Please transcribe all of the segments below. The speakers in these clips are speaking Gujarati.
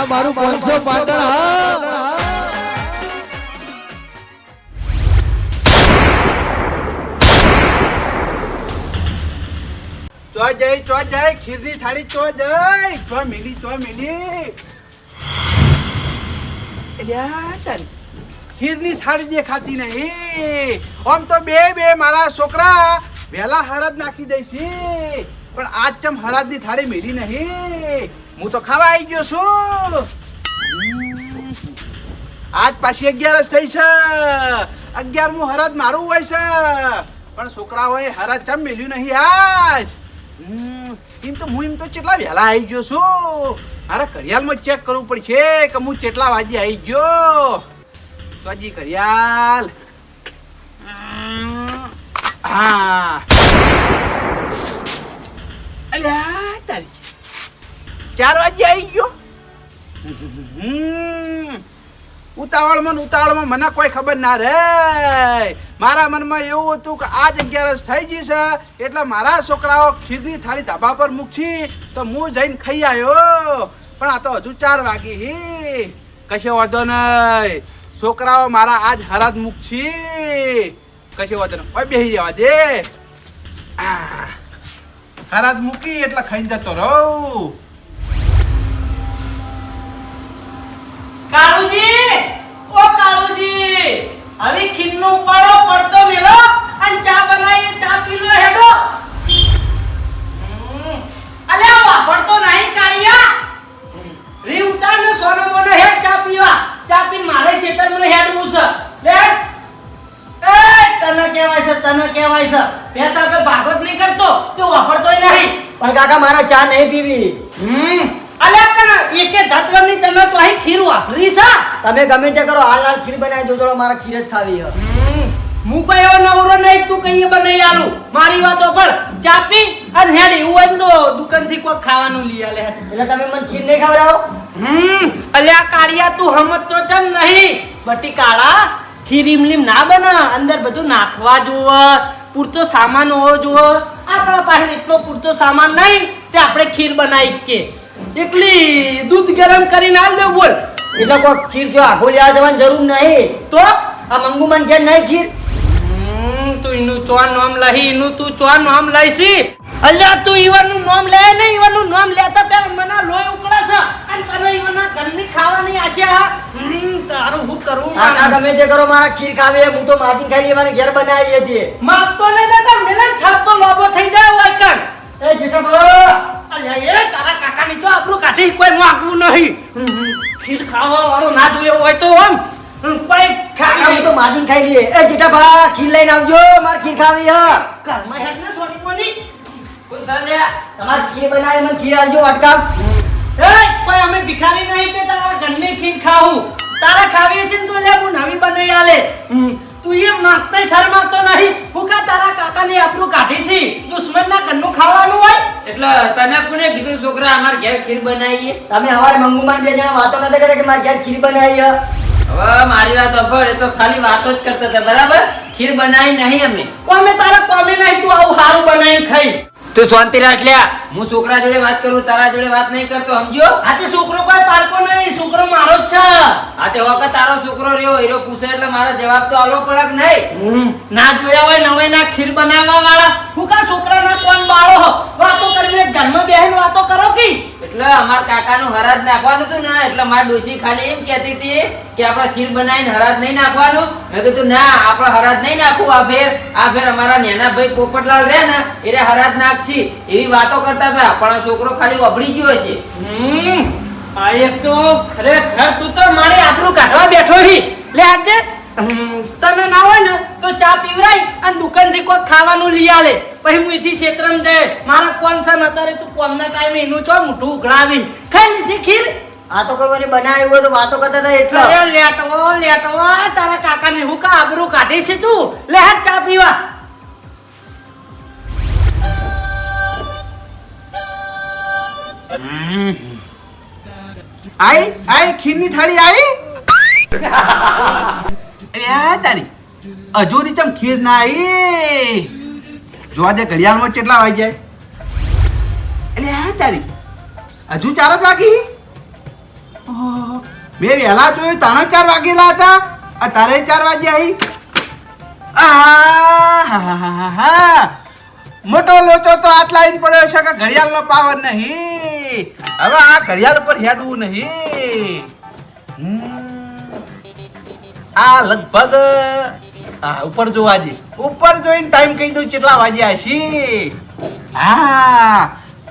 આ મારું પાંચસો પાટણ થાળી ચો દેખાતી નહીં. આમ તો બે બે મારા છોકરા વહેલા હળદ નાખી દઈશી. પણ આજ ચમ હળદની થાળી મેલી નહીં? હું તો ખાવા આવી ગયો છું. આજ પાછી અગિયારસ થઈ છે. અગિયારમું હરજ મારું હોય છે. પણ છોકરાઓએ હરજ ચમ મેલ્યું નહીં આજ. એમ તો હું એમ તો કેટલા વહેલા આવી ગયો છું. મારે ઘડિયાળમાં ચેક કરવું પડશે કે હું કેટલા વાગે આવી ગયો. તો હજી ઘડિયાળ. હા અલ્યા તારી ચાર વાગે આવી ગયો. ઉતાવળમાં ને ઉતાવળમાં મને કોઈ ખબર ના રહે મારા મનમાં એવું હતું કે આજ અગિયારસ થઈ ગઈ એટલે મારા છોકરાઓ ખીરની થાળી ધાબા પર મૂકશી તો હું જઈને ખાઈ આવ્યો પણ આ તો હજુ ચાર વાગી હી. કશે વાંધો નહીં. છોકરાઓ મારા આજ હરાજ મૂકશી. કશે વાંધો નહીં. કોઈ બેસી જવા દે. આ, હરાજ મૂકી એટલે ખાઈ જતો રહું. કાળુજી ઓ કાળુજી હવે ખીરનો ઉપાડો પડતો મેલો અને ચા બનાવી ચા પી લો હેડો અલે વાપરતો નહીં કાળિયા. રી ઉતાર ને સોનો મોનો હેડ ચા પીવા. ચા પીને મારે ખેતરમાં હેડવું છે. બેટ એ તને કહેવાય છે તને કહેવાય છે. પૈસા કે ભાગવત નહીં કરતો તે વાપરતોય નહીં. પણ કાકા મારા ચા નહીં પીવી. હમ. અલ્યા પણ એકે તત્વની તમે તો અહીં ખીર વાપરી છે. તમે ગમે તે કરો હાલ હાલ ખીર બનાવી દો તો મારા ખીર જ ખાવી હે હું કઈ એવો નવરો નહીં તું કઈ બનાવી આલું. મારી વાતો પણ ચાપી અને હેડ એવું હોય તો દુકાનથી કોઈ ખાવાનું લઈ આલે એટલે તમે મને ખીર નહીં ખવડાવો? હમ અલ્યા કાળિયા તું હમત તો ચમ નહીં. બટી કાળા ખીર ઇમલીમ ના બના અંદર બધું નાખવા જુઓ. પૂરતો સામાન હોવો જોવો આપણા પાસે એટલો પૂરતો સામાન નહીં તે આપણે ખીર બનાવી કે. એકલી દૂધ ગરમ કરીને આલ દે બોલ. એટલે કોઈ ખીર જો આખો લેવા જવાની જરૂર નહીં. તો? આ મંગુમાન કે નહીં ખીર? હમ, તું એનું ચો નામ લહી એનું તું ચો નામ લઈશી અલ્યા તું ઈવનનું નામ લે ને ઈવનનું નામ લેતા પેલા મને લોહી ઉકળે છે અને તને ઈવનના ઘરની ખાવાની આશા હમ, તારું હું કરવું ના તમે જે કરો મારા ખીર ખાવે હું તો માજી ખાઈ લેવાની ઘેર બનાવી હતી. માગતો નહીં લેતા મિલન થાપ તો લોબો થઈ જાય હોય કણ. એ જેઠાભાઈ, અલ્યા એ તારા કાકાની તો આપણું કાઢી કોઈ માગવું નહીં. ખીર ખાવા વાળો ના જોઈએ હોય તો આમ કોઈ ખાઈ તો માજીન ખાઈ લઈએ એ જેઠાભા ખીર લઈને આવજો. મારે ખીર ખાવી હા. ઘરમાં હેડ ને સોની મોની તમારે ખીર બનાવી મને ખીર આવજો અટકાવ એ કોઈ અમે ભિખારી નહીં તે તારા ઘરની ખીર ખાવું. તારા ખાવી છે ને તો લે હું નવી બનાવી આલે. તું એ માગતે શરમાતો નહીં. હું કા તારા કાકાની આબરૂ કાઢી છે? દુશ્મનના ઘરનું ખાવાનું હોય? એટલે તને કોને કીધું છોકરા અમાર ઘેર ખીર બનાવીએ? તમે હવારે મંગુમાન બે જણા વાતો નતા કરે કે મારા ઘેર ખીર બનાવી હવે મારી વાત અભર એ તો ખાલી વાતો જ કરતા હતા બરાબર? ખીર બનાવી નહીં અમે. કોમે તારા કોમે નહીં તું આવું સારું બનાવી ખાઈ. તું શાંતિ રાખ લ્યા. હું છોકરા જોડે વાત કરું તારા જોડે વાત નહીં કરતો સમજો આ તે છોકરો કોઈ પારકો નહીં છોકરો મારો જ છે. આ તે વખત તારો છોકરો રહ્યો હીરો પૂછે એટલે મારા જવાબ તો આલો પડક નહીં. ના જોયા હોય નવે ના ખીર બનાવવા વાળા હું કા છોકરાના કોણ બાળો? વાતો કરીને ઘરમાં બેહીને વાતો કરો કી? એટલે અમાર કાકાનું હરાજ નાખવાનું હતું ને, એટલે માર ડોશી ખાલી એમ કહેતી હતી કે આપણે શીર બનાવીને હરાજ નહીં નાખવાનું. મેં કીધું, ના, આપણે હરાજ નહીં નાખવું, આ ફેર આ ફેર અમારા નેના ભાઈ પોપટલાલ રહે ને એટલે હરાજ નાખશી. એવી વાતો કરતા હતા, પણ આ છોકરો ખાલી ઓભળી ગયો છે આ એક તો ખરેખર તું તો મારે આપણું કાઢવા બેઠો છી લે આજે તને ના હોય ને તો ચા પીવરાય અને દુકાનથી કોઈ ખાવાનું લઈ આલે. પછી હું એથી ક્ષેત્રમ જાય. મારા કોણ છે અત્યારે તું કોમના ટાઈમે એનું ચો મોઢું ઉઘડાવી. ખાઈ લીધી ખીર? આ તો કોઈ બનાવ્યું બનાવી હોય તો વાતો કરતા હતા એટલે. અરે લેટવો લેટવો તારા કાકાને હું કા આબરૂ કાઢી છે તું? લે હાથ ચા પીવા. આઈ આઈ ખીરની થાળી આઈ? એ તારી. હજુરી ચમ ખીર ના આઈ જોવા દે ઘડિયાળમાં કેટલા વાગ્યા એટલે આ તારી. હજુ ચાર જ વાગી. મેં વહેલા જોયું, તાણે ચાર વાગેલા હતા. આ તારે ચાર વાગે આવી આહાહાહાહા. મોટો લોચો તો આટલા ઇન પડ્યો છે કે ઘડિયાળનો પાવર નહીં. હવે આ ઘડિયાળ પર હેડવું નહીં. આ લગભગ હા ઉપર જોવા દે ઉપર જોઈને ટાઈમ કહી દઉં કેટલા વાગ્યા છે હા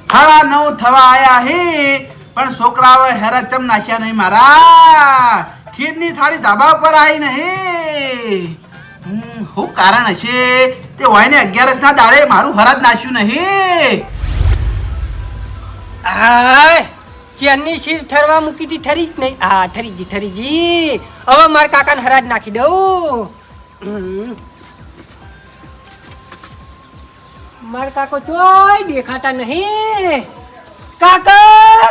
સાડા નવ થવા આયા હે. પણ છોકરાઓએ હેરા ચમ નાખ્યા નહીં મારા. ખીરની થાળી ધાબા ઉપર આવી નહીં શું કારણ હશે? તે હોય ને અગિયારસ ના દાડે મારું હરાજ નાખ્યું નહીં. આય! ચેનની શીર ઠરવા મૂકી હતી ઠરી જ નહીં. હા, ઠરી જી ઠરી જી. હવે મારા કાકાને હરાજ નાખી દઉં. મારા કાકો ચોય દેખાતા નહીં. કાકા!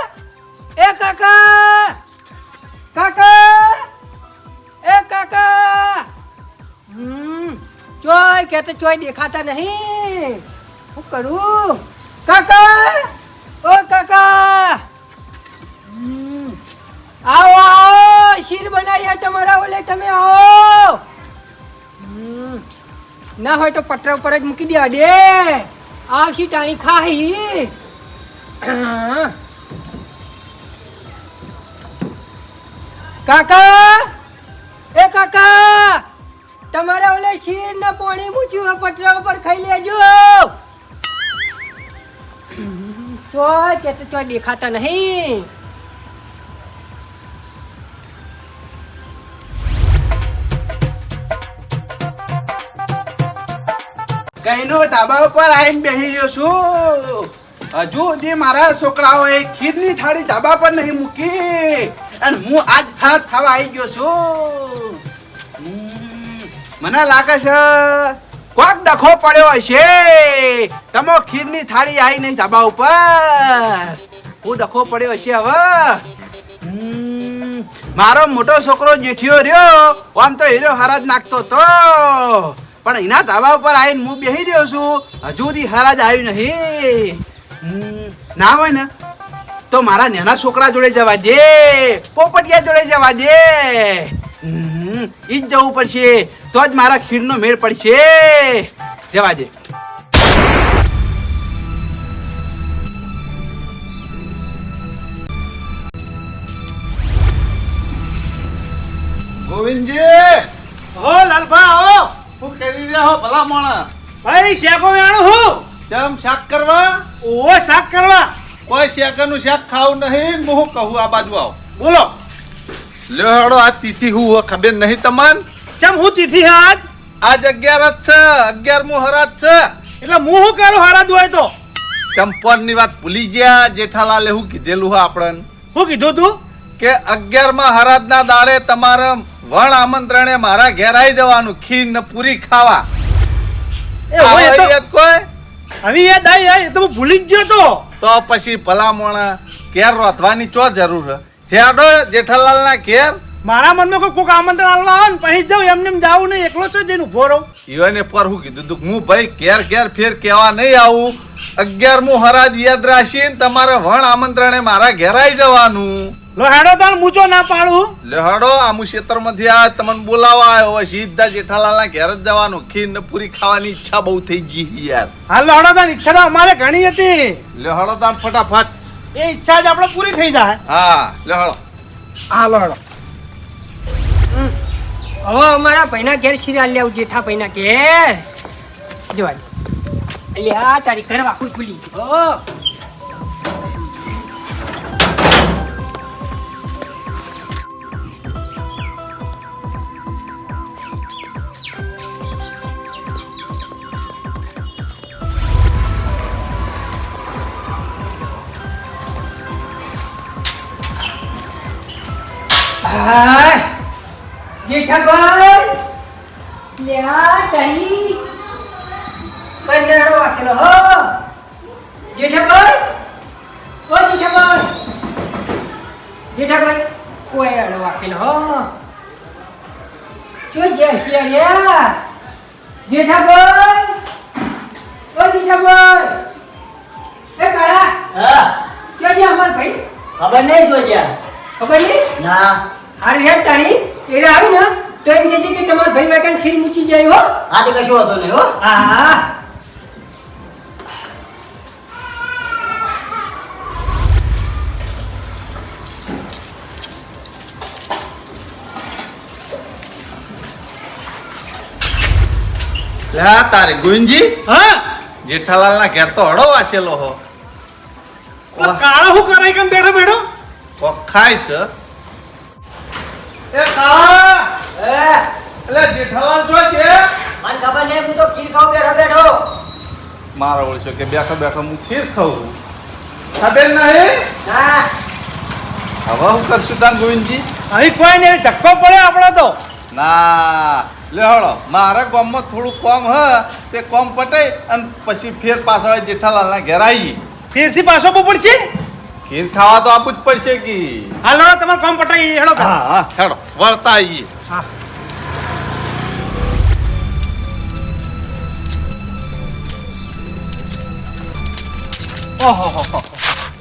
એ કાકા! કાકા! એ કાકા! હમ. ચોય કે ચોય દેખાતા નહીં. શું કરું? કાકા! ઓ કાકા. આવો આવો શીર બનાવી તમારા ઓલે, તમે આવો. ના હોય તો પટરા ઉપર જ મૂકી દેવા દે. આવશી ટાણી ખાહી. કાકા, એ કાકા, તમારા ઓલે શીર ને પાણી મૂક્યું પટરા ઉપર ખાઈ લેજો. તો કે તો દેખાતા નહીં. કઈનો ધાબા ઉપર આવીને બેસી ગયો છું. હજુ સુધી મારા છોકરાઓએ ખીરની થાળી ધાબા પર નહીં મૂકી. અને હું આજ ફરજ થવા આવી ગયો છું. મને લાગે છે કોક ડખો પડ્યો હશે. તમો ખીરની થાળી આવી નહીં ધાબા ઉપર. હું ડખો પડ્યો હશે હવે. મારો મોટો છોકરો જેઠિયો રહ્યો. આમ તો હીરો હરાજ નાખતો તો. પણ એના ધાબા ઉપર આવીને હું બેસી રહ્યો છું. હજુ સુધી હરાજ આવ્યું નહીં. ના હોય ને તો મારા નાના છોકરા જોડે જવા દે પોપટિયા જોડે જવા દે. ઈ જ જવું પડશે. તો જ મારા ખીરનો મેળ પડશે. જવા દે. ગોવિંદજી! હો લાલભા આવો શું કરી રહ્યા હો ભલા માણા ભાઈ શેકો વેણું હું? ચમ શાક કરવા? ઓ શાક કરવા. કોઈ શેકનું શાક ખાવું નહીં હું કહું આ બાજુ આવો. બોલો. લ્યો હેડો આ તિથિ હું હો, ખબર નહીં તમન? ચમ હું તિથિ હાથ આજ? અગિયાર જ છે અગિયારમું હરાજ છે. એટલે હું શું કરું હરાજ હોય તો? ચંપનની વાત ભૂલી ગયા જેઠાલાલે હું કીધેલું હા આપણને? શું કીધું તું? કે અગિયારમાં હરાજના દાડે તમારા વણ આમંત્રણે મારા ઘેર આવી જવાનું ખીર ને પૂરી ખાવા. હવે યાદ આવી તો હું ભૂલી જ ગયો તો. તો પછી ભલામણ ઘેર રોધવાની ચો જરૂર હેડો જેઠાલાલ ના ઘેર. મારા મનમાં કોઈ કોક આમંત્રણ આલવા આવે ને પછી જાઉં એમને એમ જાવું નહીં એકલો છો જઈને ઊભો રહું. ઈવને પર હું કીધું તું હું ભાઈ ઘેર ઘેર ફેર કેવા નહીં આવું. અગિયારમું હરાજ યાદ રાખીને તમારે વણ આમંત્રણે મારા ઘેર આવી જવાનું. લો હેડો તાર મૂચો ના પાડું? લેહડો આમુ ક્ષેત્રમાંથી આ તમને બોલાવા આવ્યો હોય સીધા જેઠાલાલના ઘેર જ જવાનું. ખીર ને પૂરી ખાવાની ઈચ્છા બહુ થઈ ગઈ યાર. હા લોહાડો તાર ઈચ્છા તો અમારે ઘણી હતી. લોહાડો તાર ફટાફટ. એ ઈચ્છા જ આપણે પૂરી થઈ જાય. હા લોહાડો. હા લોહાડો. હવે અમારા ભાઈના ઘેર શીરા લેવું જેઠા ભાઈના ઘેર. જોવા અલ્યા તારી ઘર વાકું ખુલી ગયું. જેઠાભાઈ લ્યા તારી બંનેડો વાકેલો હો. જેઠાભાઈ ઓ જેઠાભાઈ જેઠાભાઈ કોઈ અડો વાકેલો હો. જો જય રહ્યા જેઠાભાઈ ઓ જેઠાભાઈ એ કાળા હા. ક્યાં ગયા અમાર ભાઈ? ખબર નહીં જોજ્યા. ખબર નહીં ના. હારું હેડ તાણી એને આવી ને તો એમ કહેજે કે તમારા ભાઈ વાગ્યા ખીર મૂકી જાય હો. આ તે કશું હતો નહીં હો. હા લે તારે ગુંજી? હા. જેઠાલાલ ના ઘેર તો હડો વાંચેલો હો. કાળો શું કરે કેમ બેઠો બેઠો? વખાય છે. એ કાળા! એટલે જેઠાલાલ જો છે મને ખબર નહીં હું તો ખીર ખાઉં બેઠો બેઠો. મારો ઓળખ્યો કે બેઠો બેઠો હું ખીર ખાઉં ખબર નહીં? ના. હવે હું કરશું તાન ગોવિંદજી? અહીં કોઈ નહીં ધક્કો પડે આપણો તો. ના. લે હળો મારા ગામમાં થોડું કોમ હ તે કોમ પટે અને પછી ફેર પાછો જેઠાલાલ ના ઘેર આવી ફેરથી પાછો બહુ પડશે? ખીર ખાવા તો આપવું જ પડશે કે. હાલો તમારે કોમ પટાઈ હેડો. હા હા હેડો વળતા આવીએ ઓહોહોહો.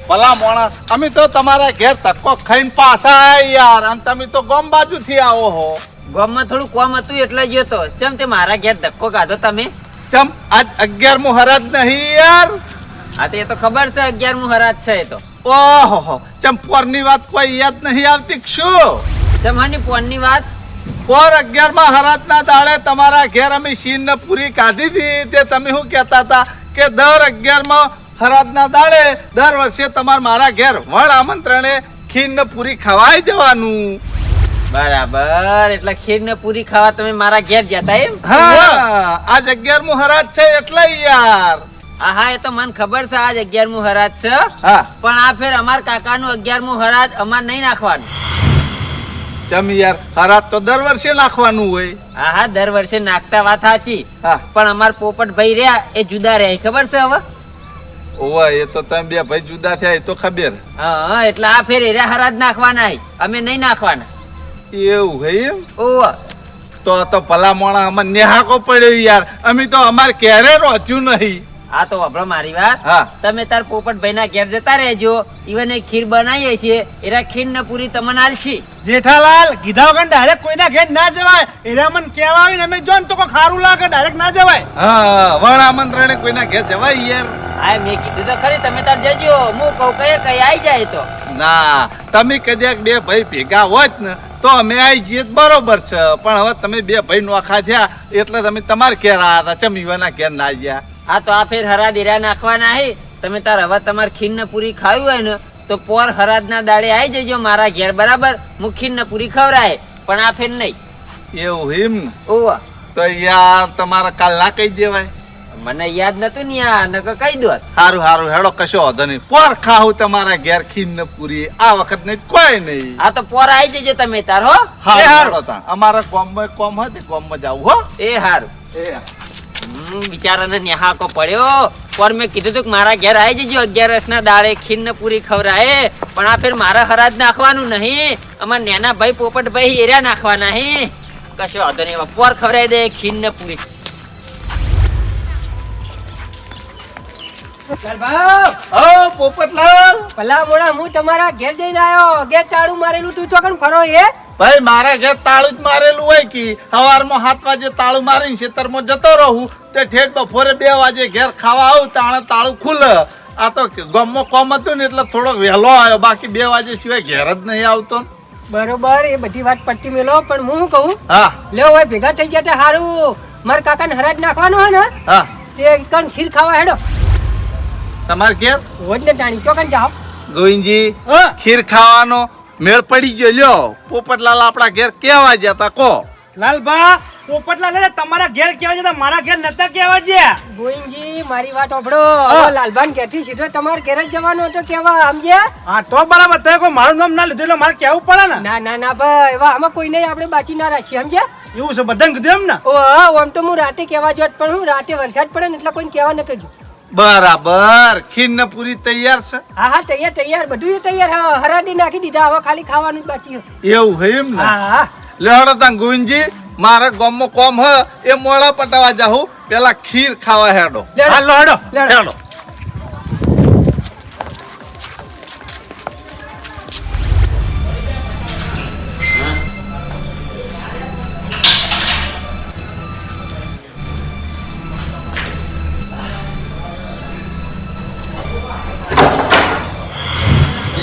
ભલા માણસ અમે તો તમારા ઘેર ધક્કો ખાઈને પાછા યાર અને તમે તો ગમ બાજુથી આવો હો. ગામમાં થોડું કોમ હતું એટલે જ તો. ચમ તે મારા ઘેર ધક્કો કાઢો તમે? ચમ આજ અગિયારમું હરાજ નહીં યાર. હા તો એ તો ખબર છે અગિયારમું હરાજ છે એ તો. ઓહો ચમ પોરની વાત કોઈ યાદ નહીં આવતી શું? ચમાની પોનની વાત? પોર અગિયારમાં હરાજના દાડે તમારા ઘેર અમે શીન પૂરી કાઢી હતી તે તમે શું કહેતા હતા કે દર અગિયારમાં હરાજના દાડે દર વર્ષે તમારે મારા ઘેર વણ આમંત્રણે ખીરને પૂરી ખવાઈ જવાનું. બરાબર એટલે ખીર ને પૂરી ખાવા તમે મારા ઘેર જતા એમ? હા આજ અગિયારમું હરાજ છે એટલે યાર. હા હા એ તો મને ખબર છે આજ અગિયારમું હરાજ છે. હા. પણ આ ફેર અમાર કાકાનું અગિયારમું હરાજ અમાર નહીં નાખવાનું. ચમ યાર હરાજ તો દર વર્ષે નાખવાનું હોય. હા હા દર વર્ષે નાખતા વાત સાચી. પણ અમાર પોપટ ભાઈ રહ્યા એ જુદા રહે ખબર છે હવે? ઓવા એ તો તમે બે ભાઈ જુદા થયા એ તો ખબર. હા એટલે આ ફેર એરા હરાજ નાખવાના. અમે નહીં નાખવાના. એવું હે એમ? ઓવ. તો તો ભલા મોણા અમને નેહાકો પડ્યો યાર. અમે તો અમાર ક્યારે રોચ્યું નહીં. આ તો વાપરો મારી વાત. તમે તાર પોપટ ભાઈ ના ઘેર જતા રહેજો. ઈવન ખીર બનાવીએ છીએ એરા ખીર ને પૂરી તમને આલશી. જેઠાલાલ કીધા વગર ડાયરેક્ટ કોઈના ઘેર ના જવાય. એરા મને કેવા આવીને અમે જો ને તો કોઈ ખારું લાગે ડાયરેક્ટ ના જવાય. હા વણ આમંત્રણે કોઈના ઘેર જવાય યાર. હા મેં કીધું તો ખરી તમે તાર જજો. હું કહું કઈ કઈ આવી જાય તો. ના તમે કદાચ બે ભાઈ ભેગા હોત ને તો અમે આવી જઈએ બરોબર છે. પણ હવે તમે બે ભાઈ નોખા થયા એટલે તમે તમારે ઘેર આવ્યા હતા. ચમ ઈવાના ઘેર ના ગયા હા તો આ ફેર હરા દેરા નાખવાના હે. તમે તાર હવે તમારે ખીન ને પૂરી ખાવી હોય ને તો પોર હરાજના દાડે આવી જજો મારા ઘેર બરાબર? હું ખીન ને પૂરી ખવડાય પણ આ ફેર નહીં. એવું હિમ ને? તો યાર તમારા કાલ ના કહી દેવાય. મને યાદ નતું ને યાર નકર કહી દો. હારું હારું હેડો કશો વાંધો નહીં. પોર ખાવું તમારા ઘેર ખીન ને પૂરી. આ વખત નહીં કોઈ નહીં. આ તો પોર આવી જજો તમે તાર હો. હા. અમારા કોમ કોમ હતી ગામમાં જાવું હો. એ હારું. એ બિચારાને નેહાકો પડ્યો. પણ મેં કીધું તું કે મારા ઘેર આવી જજો અગિયાર વર્ષના દાડે ખીર ને પૂરી ખવરાય પણ આ ફેર મારા હરાજ નાખવાનું નહીં. અમાર નેના ભાઈ પોપટ ભાઈ એરા નાખવાના હે. કશો વાંધો નહીં બપોર પોર ખવરાઈ દે ખીર ને પૂરી પોપટલાલ. ભલા બોડા હું તમારા ઘેર જઈને આવ્યો. ઘેર મારે મારેલું તું ચોકન ફરો એ ભાઈ મારા ઘેર તાળું જ મારેલું હોય કે? સવારમાં સાત વાગે તાળું મારીને ખેતરમાં જતો રહું તે ઠેઠ બપોરે બે વાગે ઘેર ખાવા આવું તાણે તાળું ખુલે. આ તો ગામમાં કોમ હતું ને એટલે થોડોક વહેલો આવ્યો બાકી બે વાગે સિવાય ઘેર જ નહીં આવતો. બરોબર એ બધી વાત પટ્ટી મેલો પણ હું શું કહું? હા. લ્યો હોય ભેગા થઈ ગયા તે સારું મારા કાકાને હરાજ નાખવાનો હોય ને? હા. તે કણ ખીર ખાવા હેડો. તમારે ઘેર? રોજ ને જાણી ચોકન જાઓ. ગોવિંદજી હા. ખીર ખાવાનો? મેળ પડી ગયો લ્યો. પોપટલાલ આપણા ઘેર કેવા જતા કો લાલબા પોપટલાલ લે તમારા ઘેર કેવા જતા મારા ઘેર નતા કેવા જ્યા ગોવિંદજી મારી વાત હવે લાલભાન ઘેરથી સીધો તમારે ઘેર જ જવાનો હતો કેવા સમજ્યા? હા તો બરાબર. તમે કોઈ મારું નામ ના લીધું એટલે મારે કેવું પડે ને. ના ના ના ભાઈ. એવા આમાં કોઈ નહીં આપણે બાચી ના રાખીએ સમજ્યા? એવું છે બધાને કીધું એમ ને ઓ હા આમ તો હું રાતે કેવા જોત પણ હું રાતે વરસાદ પડે ને એટલે કોઈને કેવા નતો જો બરાબર. ખીર પૂરી તૈયાર છે? હા હા તૈયાર તૈયાર. બધું તૈયાર. હા હરાડી નાખી દીધા. હવે ખાલી ખાવાનું બાકી એવું હે એમ ને? હા લેવડો તાં ગોવિંદજી મારા ગામમાં કોમ હ એ મોળા પટાવા જાહું. પેલા ખીર ખાવા હેડો. લેડો. હાલો હેડો. લેડો.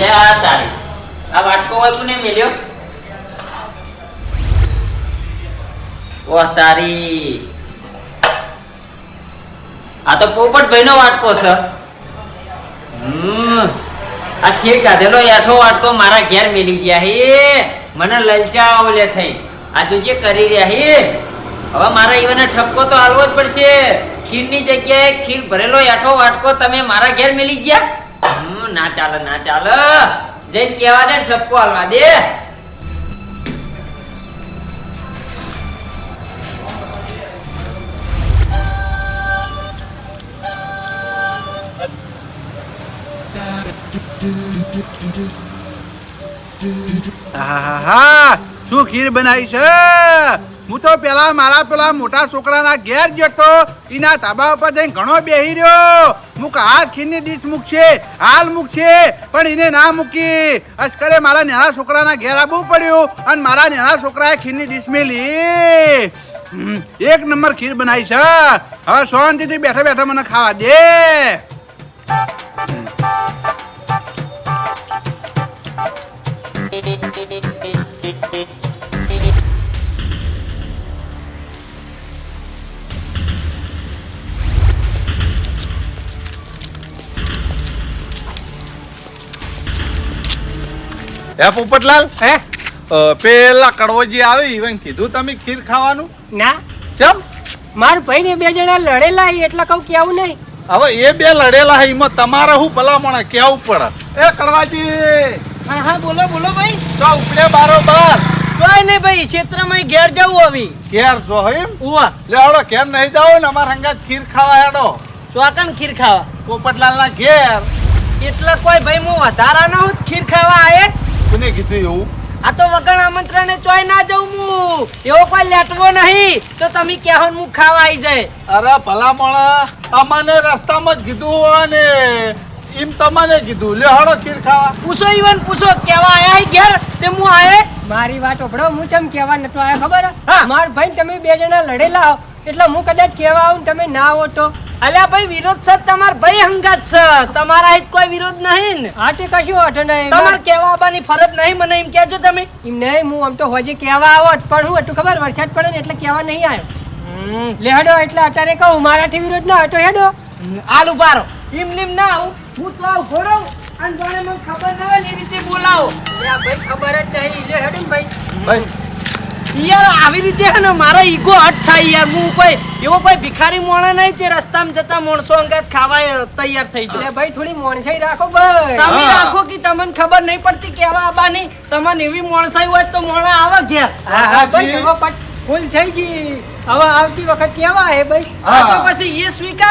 લે આ તારી. આ વાટકો હોય કોને મેલ્યો? ઓહ તારી. આ તો પોપટભાઈ નો વાટકો છે. આ ખીર કાઢેલો એઠો વાટકો મારા ઘેર મેલી ગયા હે. મને લલચાવો લે થઈ. આ જોજે કરી રહ્યા હે? હવે મારા ઈવને ઠપકો તો હાલવો જ પડશે. ખીરની જગ્યાએ ખીર ભરેલો યાઠો વાટકો તમે મારા ઘેર મેલી ગયા? ના ચાલે ના ચાલે. જઈને કહેવા દે ઠપકો હાલવા દે. આહાહા, શું ખીર બનાવી છે? હું તો પેલા મારા પેલા મોટા છોકરાના ઘેર જતો એના ધાબા ઉપર જઈને ઘણો બેહી રહ્યો. મુક હાલ ખીરની ડીશ મૂકશે હાલ મૂકશે પણ એને ના મૂકી. અશ્કરે મારા નાના છોકરાના ઘેર આવવું પડ્યું અને મારા નાના છોકરાએ ખીરની ડીશ મેલી. એક નંબર ખીર બનાવી છે. હવે શાંતિથી બેઠા બેઠા મને ખાવા દે. હે પોપટલાલ? હે? પેલા કડવોજી આવે ઈવન કીધું તમે ખીર ખાવાનું? ના. ચમ? માર ભાઈ ને બે જણા લડેલા હી એટલે કહું કેવું નહીં. હવે એ બે લડેલા હે એમાં તમારે હું ભલામણ કેવું પડે? એ કડવાજી! હા હા બોલો બોલો ભાઈ. તો ઉપડે બારોબાર કોઈ નહીં ભાઈ ક્ષેત્રમાં ઘેર જવું હવે ઘેર જો એમ? ઉવા. લે આવડો ઘેર નહીં જાવ ને અમારા હંગાત ખીર ખાવા હેડો. ચોકન ખીર ખાવા? પોપટલાલ ના ઘેર. એટલે કોઈ ભાઈ હું વધારાનો હું ખીર ખાવા આયે? કોને કીધું એવું? આ તો વગર આમંત્રણે ચોય ના જઉં હું. એવો કોઈ લેટવો નહીં. તો તમે કહેવો હું ખાવા આવી જાય. અરે ભલામણ અમને રસ્તામાં જ કીધું હોય ને એમ તમને કીધું. લે હળો ખીર ખાવા. પૂછો ઈવન પૂછો. કેવા આયા હી ઘેર? તે હું આયે? મારી વાત ઓભળો. હું ચમ કેવા નતો આયા ખબર? હા. માર ભાઈ તમે બે જણા લડેલા હો. એટલે હું કદાચ કહેવા આવું ને તમે ના આવો તો. અલ્યા ભાઈ વિરોધ છે તમાર ભાઈ હંગાત છે. તમારા હિત કોઈ વિરોધ નહીં ને. તે કશું વાંધો નહીં. તમાર કેવા આવવાની ફરજ નહીં મને એમ કહેજો તમે. એમ નહીં હું આમ તો હોજે કહેવા આવત પણ હું એટલું ખબર વરસાદ પડે ને એટલે કહેવા નહીં આવ્યો. લેહડો એટલે અત્યારે કહું મારાથી વિરોધ ના હતો હેડો. આલુ ઉભારો એમ નિમ ના આવું. હું તો આવું ઘોડો અને જાણે મને ખબર ના હોય એ રીતે બોલાવો. ભાઈ ખબર જ નહીં. લે હેડો ભાઈ. ભાઈ યાર આવી રીતે હે ને મારો ઈગો હટ થાય યાર. હું કોઈ એવો કોઈ ભિખારી મોણે નહીં તે રસ્તામાં જતા મોણસો અંગાત ખાવા તૈયાર થઈ જાય ભાઈ થોડી મોણસાઈ રાખો બસ. તમે રાખો કે તમને ખબર નહીં પડતી કેવા આબાની તમને એવી મોણસાઈ હોય તો મોણા આવે ઘેર. હા હા ભાઈ હવે પટ ફૂલ થઈ ગઈ. હવે આવતી વખત કેવા હે ભાઈ? તો પછી એ સ્વીકારો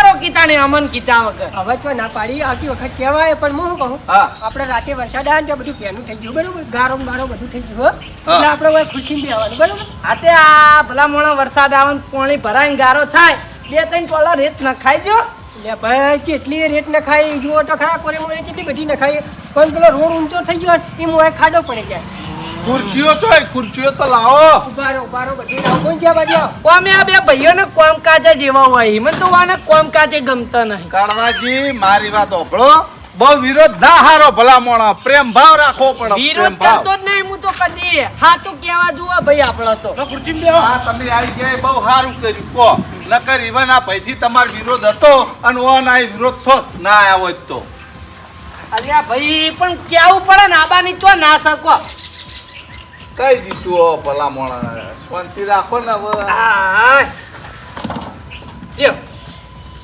કીતાને અમન કીધા વગર. હવે તો ના પાડી આવતી વખત કહેવાય પણ હું કહું? આપણે રાતે વરસાદ આવે ને બધું પેનું થઈ ગયું બરોબર? ગારો ને બધું થઈ ગયું એટલે આપણે હવે ખુશી બેવાનું બરોબર? આ તે આ ભલા મોણા વરસાદ આવે ને પાણી ભરાઈને ગારો થાય બે ત્રણ પોલા રેત નખાઈ જો. લે ભાઈ ચેટલી રેત ન ખાઈ જુઓ તો ખરા કોરે મોરે ચેટલી બધી ન ખાઈ પણ પેલો રોડ ઊંચો થઈ ગયો ને, એ મોય ખાડો પડી જાય. ખુરશીઓ ચોય ખુરશીઓ તો લાવો. ઉભારો બધું લાવો. કોણ આ બે ભાઈઓને કોમ કાજે જેવા હોય મને તો આને કોમ કાજે ગમતા નહીં. કાળવાજી મારી વાત ઓકળો બહુ વિરોધ ના હારો ભલામણ પ્રેમ ભાવ રાખવો પડે વિરોધ કરતો જ નહીં હું તો કદી હા તો કેવા જુઓ ભાઈ આપણો તો. ખુરશી બેહો. હા તમે આવી ગયા બહુ સારું કર્યું કહો. નકર ઈવન આ ભાઈથી તમારો વિરોધ હતો અને ઓન આ વિરોધ થોત ના આવ્યો તો. અરે ભાઈ પણ કેવું પડે ને આબાની ચો ના શકો કઈ દીધું ભલામણ શાંતિ રાખો ને હવે. લ્યો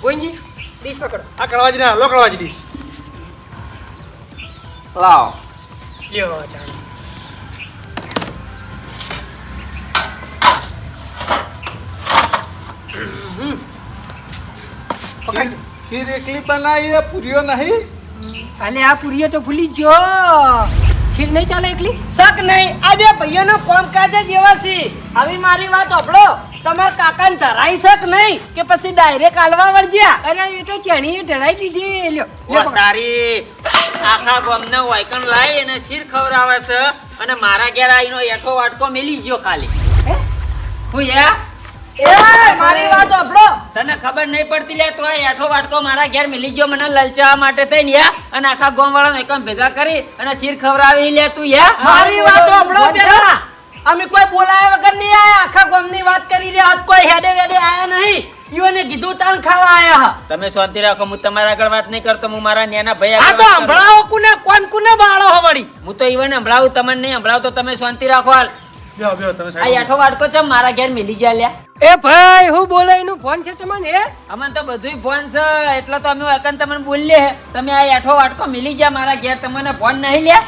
ગોવિંદજી ડીશ પકડો. આ કડવાજી ના લો કડવાજી ડીશ. લાવો. લ્યો તાણ. ખીર એકલી બનાવી પૂરીઓ નહીં? અલે આ પુરીએ તો ભૂલી ગયો. ખીર નહીં ચાલે એકલી? શક નહીં. આ બે ભાઈઓનો કામકાજ જ એવા છે. આવી મારી વાત ઓભળો તમાર કાકાને ધરાઈ શક નહીં કે પછી ડાયરેક્ટ આલવા વળજ્યા. અરે એ તો ચણીએ ઢળાઈ દીધી. લ્યો. તારી આખા ને વાયકણ લાઈ અને શીર ખવડાવે છે. અને મારા ઘેર આવીનો એઠો વાટકો મેલી ગયો ખાલી. હે? યા? તને ખબર નહીં પડતી લે તો એઠો વાટકો મારા ઘેર મિલી ગયો મને લલચાવા માટે થઈને યા? અને આખા ગામ વાળા એકમ ભેગા કરી અને શીર ખવડાવી લે તું યા? મારી વાત સાંભળો પેલા. અમે કોઈ બોલાયા વગર નહીં આયા. આખા ગામની વાત કરી રહ્યા. આજ કોઈ હેડે વેડે આયા નહીં. ઈવોને કીધું તાણ ખાવા આયા હા. તમે શાંતિ રાખો હું તમારા આગળ વાત નહીં કરતો હું મારા નેના ભાઈ આ તો કરું. કુને કોણ કુને બાળો હો વળી? હું તો ઈવન હંભળાવું તમને નહીં સંભળાવતો તમે શાંતિ રાખો હાલ. બેહો બેહો તમે આ એઠો વાટકો છે મારા ઘેર મિલી ગયા લ્યા? એ ભાઈ હું બોલાયનું ફોન છે તમને? એ? અમને તો બધુંય ફોન છે એટલે તો અમે એકન તમને બોલીએ. તમે આ એઠો વાટકો મિલી ગયા મારા ઘેર તમને ફોન નહીં લ્યા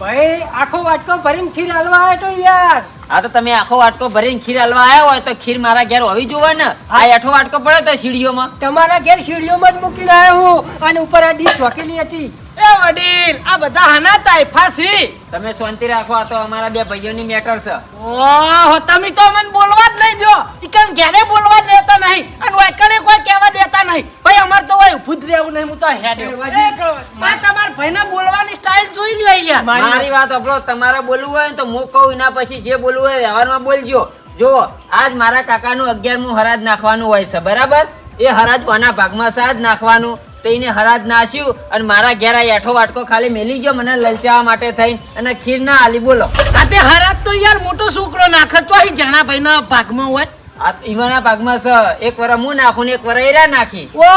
ભાઈ આખો વાટકો ભરીને ખીર હાલવા આવ્યો તો યાર. આ તો તમે આખો વાટકો ભરીને ખીર હાલવા આવ્યા હોય તો ખીર મારા ઘેર હોવી જોવે ને? આ એઠો વાટકો પડે તો સીડીઓમાં. તમારા ઘેર સીડીઓમાં જ મૂકીને આવ્યો હું. અને ઉપર આ ડીશ ઢોકેલી હતી. એ વડીલ આ બધા હાના તાઇફા છે તમે શાંતિ રાખો આ તો અમારા બે ભાઈઓની મેટર છે. ઓહો તમે તો મને બોલવા જ નહીં દો. ઇકન ઘેરે બોલવા જ દેતા નહીં? અને વાયકને કોઈ કહેવા દેતા નહીં. ભાઈ અમાર તો હોય ઊભું રહેવું નહીં હું તો હેડમાં તમાર ભાઈને બોલવાની સ્ટાઇલ જોઈ લ્યો અહીંયા. મારી વાત સાંભળો તમારે બોલવું હોય તો હું કહું એના પછી જે બોલવું હોય વ્યવહારમાં બોલજો. જો આજ મારા કાકાનું અગિયારમું હરાજ નાખવાનું હોય છે બરાબર? એ હરાજ કોના ભાગમાં સાજ નાખવાનું. તો એને હરાજ નાસ્યું અને મારા ઘેર આ એઠો વાટકો ખાલી મેલી ગયો મને લલચાવા માટે થઈ અને ખીર ના આલી બોલો. આ તે હરાત તો યાર મોટો છોકરો નાખે તો અહીં જણા ભાઈના ભાગમાં હોય. આ ઈવાના ભાગમાં સ એક વર હું નાખું ને એક વર એરા નાખી. ઓ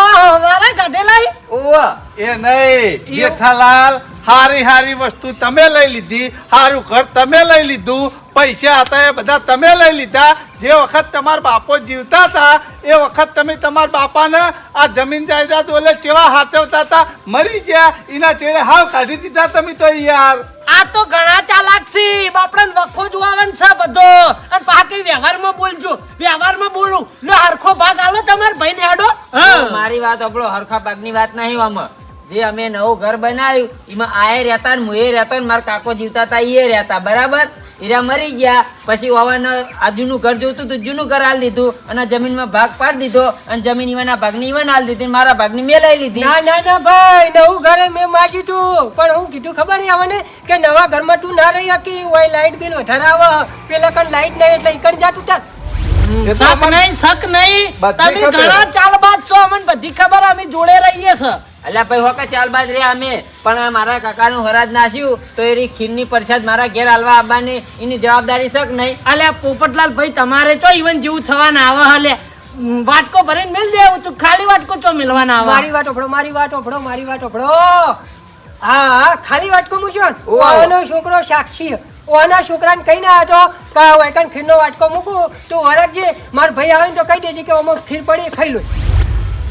મારા કાઢેલા? ઓહ. એ નહીં જેઠાલાલ હારી હારી વસ્તુ તમે લઈ લીધી હારું ઘર તમે લઈ લીધું પૈસા હતા એ બધા તમે લઈ લીધા. જે વખત તમારા બાપો જીવતા હતા એ વખત તમે તમારા બાપાને આ જમીન જાયદાદ ઓલે ચેવા હાચવતા હતા? મરી ગયા એના ચેડે હાવ કાઢી દીધા તમે તો યાર. આ તો ઘણા ચાલાક છે. બાપડાને વખો જોવાનું છે બધો. અને પાકી વ્યવહારમાં બોલજો. વ્યવહારમાં બોલું. લો હરખો ભાગ આલો તમાર ભાઈને હેડો મારી વાત આપણો હરખા ભાગની વાત નહીં આમાં. જે અમે નવું ઘર બનાવ્યું એમાં આયે રહેતા ને મુએ રહેતા ને મારા કાકો જીવતા હતા એ રહેતા. બરાબર? હીરા મરી ગયા. પછી ઓવાને આ જૂનું ઘર જોતું હતું જૂનું ઘર હાલ દીધું અને જમીનમાં ભાગ પાડી દીધો અને જમીન ઈવાના ભાગની ઈવન હાલ દીધી મારા ભાગની મેં લઈ લીધી ના ના ના ભાઈ નવું ઘરે મેં માગ્યું તું. પણ હું કીધું ખબર નહીં આવને કે નવા ઘરમાં તું ના રહી શકી હોય લાઈટ બિલ વધારે આવે. પેલા કણ લાઈટ નહીં એટલે ઈકણ જાતું તાર. શક નહીં શક નહીં. તમે. ઘણા ચાલબાજ છો અમને બધી ખબર અમે જોડે રહીએ છે અલ્યા ભાઈ હોકે ચાલબાજ રહ્યા અમે. પણ આ મારા કાકાનું હરાજ નાખ્યું તો એની ખીરની પરસાદ મારા ઘેર હાલવા આવવાની. એની જવાબદારી શક નહીં? અલ્યા પોપટલાલ ભાઈ તમારે તો ઈવન જેવું થવાના આવે હલે. વાટકો ભરીને મેલ દેવું તું. ખાલી વાટકો ચો મેલવાના મારી વાટો ફળો મારી વાટો ફળો મારી વાટો ફળો હા હા ખાલી વાટકો મૂક્યો ને. ઓનો છોકરો સાક્ષી. ઓના છોકરાને કહીને આવ્યો તો કે વૈકન ખીરનો વાટકો મૂકું. તું વરખજે મારો ભાઈ આવે ને તો કહી દેજે કે ઓમાં ખીર પડી એ ખાઈ લો.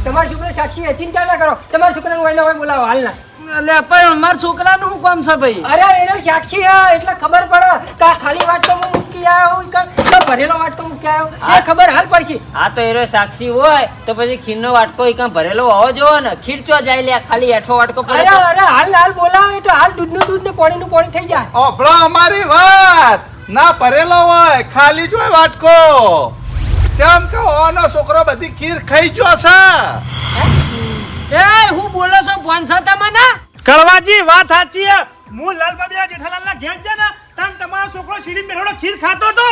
તમારો છોકરા સાક્ષી ચિંતા ના કરો? તમારા છોકરા હોય ના હોય બોલાવો હાલ ના. એટલે પણ મારા છોકરાનું શું કામ છે ભાઈ? અરે એનો સાક્ષી હે એટલે ખબર પડે કે ખાલી વાટકો હું મૂકી આવ્યો હું ભરેલો વાટકો મૂકી આવ્યો? એ ખબર હાલ પડશે. આ તો એરો સાક્ષી હોય તો પછી ખીરનો વાટકો કાં ભરેલો હોવો જોવો ને. ખીર ચો જાય લે ખાલી એઠો વાટકો પડે અરે અરે હાલ હાલ બોલાવે તો હાલ દૂધનું દૂધ ને પાણીનું પાણી થઈ જાય. ઓભળો અમારી વાત. ના ભરેલો હોય ખાલી જોય વાટકો. કેમ કે ઓનો છોકરો બધી ખીર ખાઈ ગયો છે. એ હું બોલો છો ફોન છે તમને કળવાજી વાત સાચી છે. હું લાલ બાબિયા જેઠાલાલના ઘેર છે ને તાન તમારો છોકરો સીડી બેઠો ખીર ખાતો તો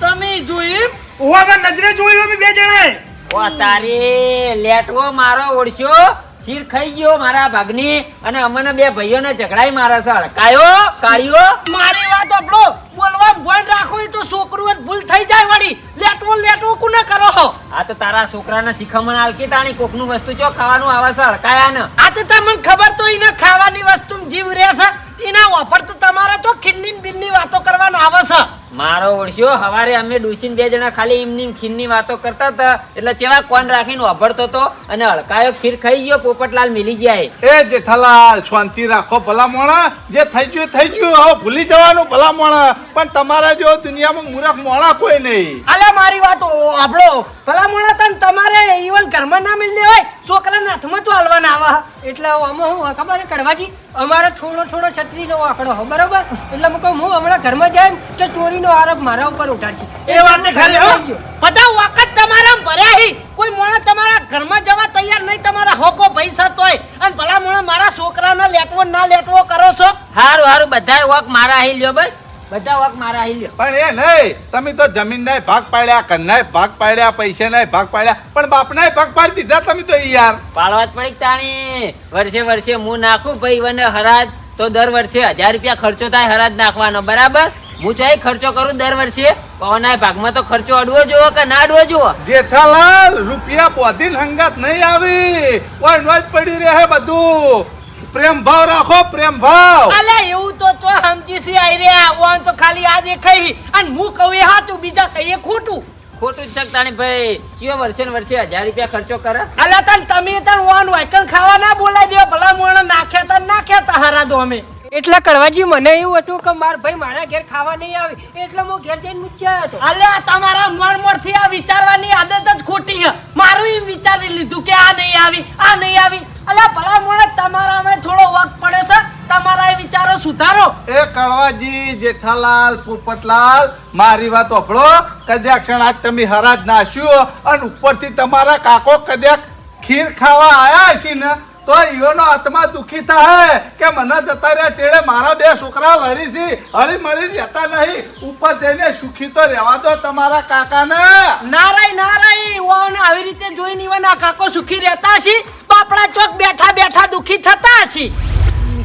તમે જોઈ? ઓવા નજરે જોયું અમે બે જણાએ. ઓ તારી લેટવો મારો ઓળશ્યો શીર ખાઈ ગયો મારા ભાગની અને અમને બે ભાઈઓને ઝઘડાઈ મારે છે અડકાયો કાળીઓ મારી વાત આપણો બોલવા ભણ રાખો તો છોકરું ભૂલ થઈ જાય વળી. લેટવો લેટવો કુને કરો હો? આ તો તારા છોકરાને શીખમણ આલકી તાણી કોકનું વસ્તુ ચો ખાવાનું આવે છે અડકાયા ને આ તો તમને ખબર તો એને ખાવાની વસ્તુ જીવ રહેશે એના ઓફર તો તમારે તો ખીરની બિનની વાતો કરવાનો આવે છે. મારો ઓળખ્યો હવારે અમે ડૂસીને બે જણા ખાલી એમની ખીરની વાતો કરતા હતા એટલે ચેવા કોણ રાખીને અભડતો હતો અને હડકાયો ખીર ખાઈ ગયો પોપટલાલ મિલી જાય એ. જેઠાલાલ શાંતિ રાખો ભલા મોણા જે થઈ ગયું થઈ ગયું હવે ભૂલી જવાનું ભલા મોણા પણ તમારા જો દુનિયામાં મૂરખ મોણા કોઈ નહીં. અલે મારી વાત આપણો ભલા મોણા તને તમારે ઈવન ઘરમાં ના મિલને હોય છોકરાના હાથમાં તો હાલવાના આવે. એટલે આમાં હું ખબર કડવાજી? અમારે થોડો થોડો છત્રીનો આંકડો બરોબર? એટલે હું કહું હું હમણાં ઘરમાં જાય તો તો ચોરીનો આરોપ મારા ઉપર ઉઠાડશે. એ વાત ખરી હો. બધા વખત તમારા ભર્યા હી. કોઈ મોણા તમારા ઘરમાં જવા તૈયાર નહીં તમારા હોકો પૈસા તોય અને ભલા મોણા મારા છોકરાના લેટવો ના લેટવો કરો છો? હારું હારું બધાય વખત મારા હી લ્યો બસ. બધા વક મારા હી લ્યો. પણ એ નહીં તમે તો જમીન ના ભાગ પાડ્યા ઘરના ભાગ પાડ્યા પૈસા ના ભાગ પાડ્યા પણ બાપના ભાગ પાડી દીધા તમે તો યાર. પાડવા જ પડી તાણી. વર્ષે વર્ષે હું નાખું ભાઈ વને હરાજ. તો દર વર્ષે હજાર રૂપિયા ખર્ચો થાય હરાજ નાખવાનો બરાબર? હું ચાહે ખર્ચો કરું દર વર્ષે. પવના ભાગમાં તો ખર્ચો અડવો જોવો કે ના અડવો જોવો? જેઠાલાલ રૂપિયા બોધીને હંગાત નહીં આવી. ઓય નોજ પડી રહે બધું. પ્રેમ ભાવ રાખો પ્રેમ ભાવ. અલે એવું તો તો સમજી સી આઈ રહ્યા. ઓન તો ખાલી આ દેખાઈ. અને હું કહું એ હાચું બીજા કહીએ ખોટું. ખોટું જ છે તાણી ભાઈ. કયો વર્ષે ને વર્ષે હજાર રૂપિયા ખર્ચો કરે? અલે તન તમે તન ઓન વાયકન ખાવા ના બોલાય દે ભલા મોણ નાખ્યા તન નાખ્યા તા હરા દો અમે. એટલે કડવાજી મને એવું હતું કે માર ભાઈ મારા ઘેર ખાવા નહીં આવે. એટલે હું ઘેર જઈને મૂક્યા હતો. અલે તમારા મન મોર આ વિચારવાની આદત જ ખોટી છે. મારું એમ વિચારી લીધું કે આ નહીં આવી આ નહીં આવી. અલે ભલા મોણ તમારામાં થોડો વખત પડે છે. તમારા એ વિચારો સુધારો. એ કડવાજી જેઠાલાલ પોપટલાલ મારી વાત ઓફળો કદ્યાક ક્ષણ આજ તમે હરાજ નાશ્યો અને ઉપરથી તમારા કાકો કદ્યાક ખીર ખાવા આયા હશે ને તો ઈઓનો આત્મા દુખી થાય કે મને જતા રહ્યા ચેડે મારા બે છોકરા લડી છે હળી મળી રહેતા નહીં. ઉપર જઈને સુખી તો રહેવા દો તમારા કાકાને. નારાય નારાય ઓન આવી રીતે જોઈને આ કાકો સુખી રહેતા છે બાપડા ચોક બેઠા બેઠા દુખી થતા છે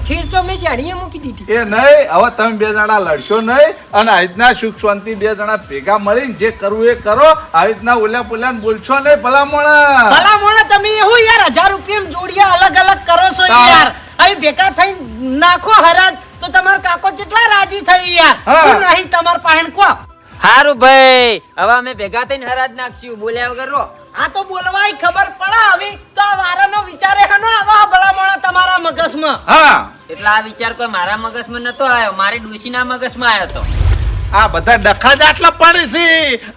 ખીર તો મેં જાણીએ મૂકી દીધી. એ નહીં હવે તમે બે જણા લડશો નહીં અને આજના સુખ શાંતિ બે જણા ભેગા મળીને જે કરવું એ કરો આવી રીતના ઓલ્યા પોલ્યા બોલશો નહીં ભલામણ. ભલા મોણા તમે એવું યાર હજાર રૂપિયા જોડિયા અલગ અલગ કરો છો યાર. અહીં ભેગા થઈ નાખો હરાજ તો તમારો કાકો કેટલા રાજી થઈ યાર. નહીં તમાર પાહેણ કો. હારું ભાઈ હવે અમે ભેગા થઈને હરાજ નાખશું. બોલ્યા વગર રો. આ તો બોલવાય ખબર પડે હવે તો આ વારાનો વિચારે હનો આવા ભલા મોણા તમારા મગજમાં. હા. એટલે આ વિચાર કોઈ મારા મગજમાં નતો આવ્યો. મારી ડોશીના મગજમાં આવ્યો હતો આ બધા ડખા જ આટલા પડે છે.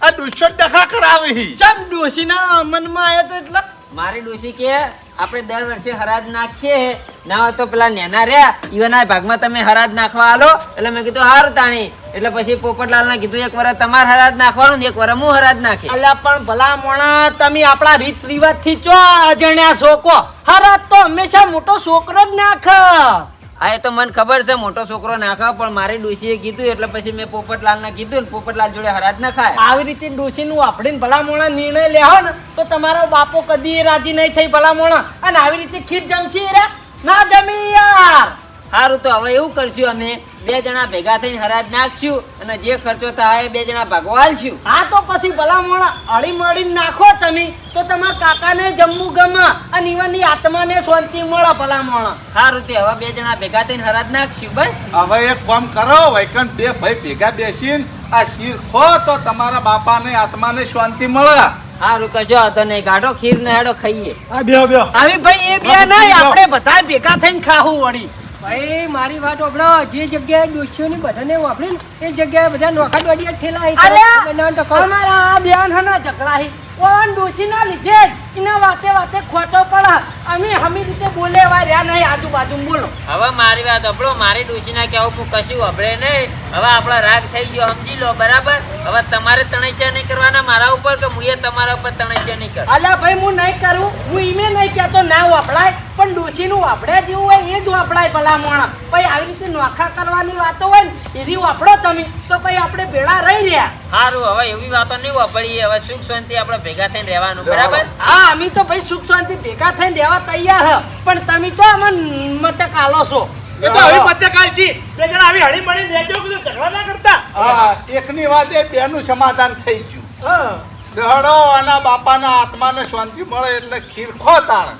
આ દુષ્યો ડખા કરાવી. ચમ ડોશીના મનમાં આવ્યો તો એટલે. મારી ડોશી કે આપણે દર વર્ષે હરાજ નાખીએ ના હોય તો પેલા નેના રહ્યા. ઈવના ભાગમાં તમે હરાજ નાખવા આલો. એટલે મેં કીધું, હારું તાણી. એટલે પછી પોપટલાલ ને કીધું, એક વાર તમારે હરાજ નાખવાનું એક વાર હું હરાજ નાખી એટલે પણ ભલા મોણા, તમે આપણા રીત રિવાજથી ચો અજણ્યા છોકો હરાજ તો હંમેશા મોટો છોકરો જ નાખ. હા, એ તો મને ખબર છે, મોટો છોકરો નાખવા પણ મારી ડોશીએ કીધું, એટલે પછી મેં પોપટલાલને કીધું ને પોપટલાલ જોડે હરાજ નખાય આવી રીતે ડોશીનું વાપરીને ભલા મોણા નિર્ણય લેવો ને, તો તમારો બાપો કદી રાજી નહીં થઈ ભલા મોણા અને આવી રીતે ખીર જમશી ના જમી યાર. સારું તો હવે એવું કરશું અમે બે જણા ભેગા થઈને હરાજ નાખશું અને જે ખર્ચો થાય બે જણા ભાગવાલશું. હા તો પછી ભલામણ અળી મળી નાખો તમે તો તમારા કાકાને જમવું ગમે અને ઈવનની આત્માને શાંતિ મળે ભલામણ. સારું તે હવે બે જણા ભેગા થઈને હરાજ નાખશું બસ. હવે એક કામ કરો વૈકન બે ભાઈ ભેગા બેસીને આ શીર ખો તો તમારા બાપાને આત્માને શાંતિ મળે. સારું કશો હતો નહીં ગાઢો ખીર ને હેડો ખાઈએ. આ બે બે આવી ભાઈ એ બે નહીં આપણે બધા ભેગા થઈને ખાવું વળી. ભાઈ મારી વાત ઓબળો જે જગ્યાએ દોષીઓની બધાને વાપરે ને એ જગ્યાએ બધા નોખા દોડિયા ઠેલા. અમારા આ બેન હના ઝઘડાહી કોણ દોષી ના લીધે જ? એના વાતે વાતે ખોટો પડે અમે હમી રીતે બોલેવા રહ્યા નહીં આજુબાજુ. બોલો. હવે મારી વાત અપડો મારી ડોશીના કેવું હું કશું અભળે નહીં. હવે આપણો રાગ થઈ ગયો સમજી લો બરાબર? હવે તમારે તણસ્યા નહીં કરવાના મારા ઉપર કે મુએ તમારા ઉપર તણસ્યા નહીં કરું અલા ભાઈ હું નહીં કરું. હું ઈમે નહીં કહેતો ના વાપરાય પણ ડોશીનું વાપરે જેવું હોય એ જ વાપરાય ભલા મોણા. પછી આવી રીતે નોખા કરવાની વાતો હોય ને એવી વાપરો તમે તો પછી આપણે ભેળા રહી રહ્યા. સારું હવે એવી વાતો નહીં વાપરીએ. હવે સુખ શાંતિ આપણે ભેગા થઈને રહેવાનું બરાબર? હા અમે તો ભાઈ સુખ શાંતિ ભેગા થઈને દેવા તૈયાર હ. પણ તમે તો અમને મચક આલો છો. એ તો હવે મચક આલજી બે જણા આવી હળી મળી રહેજો કીધું ઝઘડા ના કરતા. હા એકની વાત એ બેનું સમાધાન થઈ ગયું. હા. દહડો આના બાપાના આત્માને શાંતિ મળે એટલે ખીર ખો તાણ.